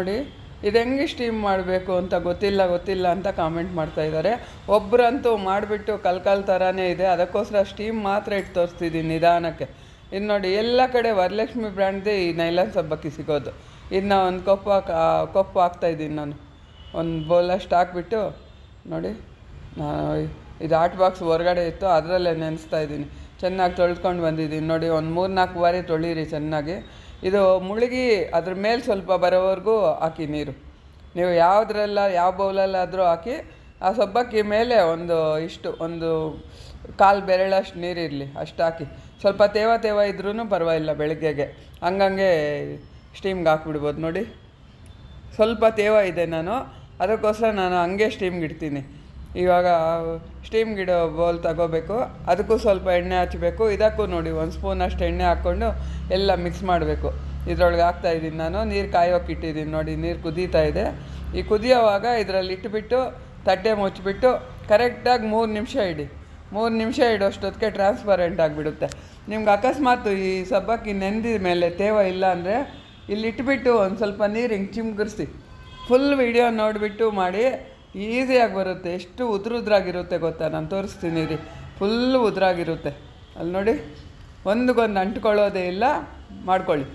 ನೋಡಿ, ಇದು ಹೆಂಗೆ ಸ್ಟೀಮ್ ಮಾಡಬೇಕು ಅಂತ ಗೊತ್ತಿಲ್ಲ ಗೊತ್ತಿಲ್ಲ ಅಂತ ಕಾಮೆಂಟ್ ಮಾಡ್ತಾ ಇದ್ದಾರೆ ಒಬ್ಬರಂತೂ ಮಾಡಿಬಿಟ್ಟು ಕಲ್ಕಲ್ ಕಲ್ ಥರನೇ ಇದೆ. ಅದಕ್ಕೋಸ್ಕರ ಸ್ಟೀಮ್ ಮಾತ್ರ ಇಟ್ಟು ತೋರಿಸ್ತಿದ್ದೀನಿ ನಿಧಾನಕ್ಕೆ. ಇನ್ನು ನೋಡಿ, ಎಲ್ಲ ಕಡೆ ವರಲಕ್ಷ್ಮಿ ಬ್ರ್ಯಾಂಡ್ದೇ ಈ ನೈಲಾನ್ ಸಬ್ಬಕ್ಕಿ ಸಿಗೋದು. ಇನ್ನು ಒಂದು ಕೊಪ್ಪು ಹಾಕಿ ಕಪ್ಪು ಹಾಕ್ತಾಯಿದ್ದೀನಿ ನಾನು. ಒಂದು ಬೌಲಷ್ಟು ಹಾಕ್ಬಿಟ್ಟು, ನೋಡಿ ನಾನು ಇದು ಆಟ್ ಬಾಕ್ಸ್ ಹೊರಗಡೆ ಇತ್ತು, ಅದರಲ್ಲೇ ನೆನೆಸ್ತಾ ಇದ್ದೀನಿ. ಚೆನ್ನಾಗಿ ತೊಳ್ಕೊಂಡು ಬಂದಿದ್ದೀನಿ. ನೋಡಿ, ಒಂದು ಮೂರು ನಾಲ್ಕು ಬಾರಿ ತೊಳೀರಿ ಚೆನ್ನಾಗಿ. ಇದು ಮುಳುಗಿ ಅದ್ರ ಮೇಲೆ ಸ್ವಲ್ಪ ಬರೋವರೆಗೂ ಹಾಕಿ ನೀರು. ನೀವು ಯಾವುದ್ರಲ್ಲ, ಯಾವ ಬೌಲಲ್ಲಾದರೂ ಹಾಕಿ, ಆ ಸೊಬ್ಬಕ್ಕಿ ಮೇಲೆ ಒಂದು ಇಷ್ಟು, ಒಂದು ಕಾಲು ಬೆರಳಷ್ಟು ನೀರಿರಲಿ, ಅಷ್ಟು ಹಾಕಿ. ಸ್ವಲ್ಪ ತೇವ ತೇವ ಇದ್ರೂ ಪರವಾಗಿಲ್ಲ ಬೆಳಗ್ಗೆಗೆ. ಹಂಗಂಗೆ ಸ್ಟೀಮ್ಗೆ ಹಾಕ್ಬಿಡ್ಬೋದು ನೋಡಿ. ಸ್ವಲ್ಪ ತೇವ ಇದೆ ನಾನು, ಅದಕ್ಕೋಸ್ಕರ ನಾನು ಹಂಗೆ ಸ್ಟೀಮ್ಗೆ ಇಡ್ತೀನಿ. ಇವಾಗ ಸ್ಟೀಮ್ ಗಿಡ ಬೌಲ್ ತಗೋಬೇಕು, ಅದಕ್ಕೂ ಸ್ವಲ್ಪ ಎಣ್ಣೆ ಹಚ್ಚಬೇಕು ಇದಕ್ಕೂ ನೋಡಿ ಒಂದು ಸ್ಪೂನ್ ಅಷ್ಟು ಎಣ್ಣೆ ಹಾಕ್ಕೊಂಡು ಎಲ್ಲ ಮಿಕ್ಸ್ ಮಾಡಬೇಕು. ಇದರೊಳಗೆ ಹಾಕ್ತಾ ಇದ್ದೀನಿ ನಾನು, ನೀರು ಕಾಯೋಕೆ ಇಟ್ಟಿದ್ದೀನಿ ನೋಡಿ, ನೀರು ಕುದೀತಾ ಇದೆ. ಈ ಕುದಿಯೋವಾಗ ಇದರಲ್ಲಿ ಇಟ್ಟುಬಿಟ್ಟು ತಟ್ಟೆ ಮುಚ್ಚಿಬಿಟ್ಟು ಕರೆಕ್ಟಾಗಿ ಮೂರು ನಿಮಿಷ ಇಡಿ. ಮೂರು ನಿಮಿಷ ಇಡೋಷ್ಟೊತ್ತಿಗೆ ಟ್ರಾನ್ಸ್ಪರೆಂಟ್ ಆಗಿಬಿಡುತ್ತೆ. ನಿಮ್ಗೆ ಅಕಸ್ಮಾತ್ ಈ ಸಬ್ಬಕ್ಕಿ ನೆಂದಿದ ಮೇಲೆ ತೇವ ಇಲ್ಲ ಅಂದರೆ ಇಲ್ಲಿ ಇಟ್ಟುಬಿಟ್ಟು ಒಂದು ಸ್ವಲ್ಪ ನೀರು ಹಿಂಗೆ ಚಿಮ್ಗಿರ್ಸಿ. ಫುಲ್ ವಿಡಿಯೋ ನೋಡಿಬಿಟ್ಟು ಮಾಡಿ ಈಸಿಯಾಗಿ ಬರುತ್ತೆ. ಎಷ್ಟು ಉದ್ರ ಉದ್ರಾಗಿರುತ್ತೆ ಗೊತ್ತಾ? ನಾನು ತೋರಿಸ್ತೀನಿ ರೀ ಫುಲ್ ಉದ್ರಾಗಿರುತ್ತೆ. ಅಲ್ಲಿ ನೋಡಿ, ಒಂದಿಗೊಂದು ಅಂಟ್ಕೊಳ್ಳೋದೇ ಇಲ್ಲ, ಮಾಡ್ಕೊಳ್ಳಿ.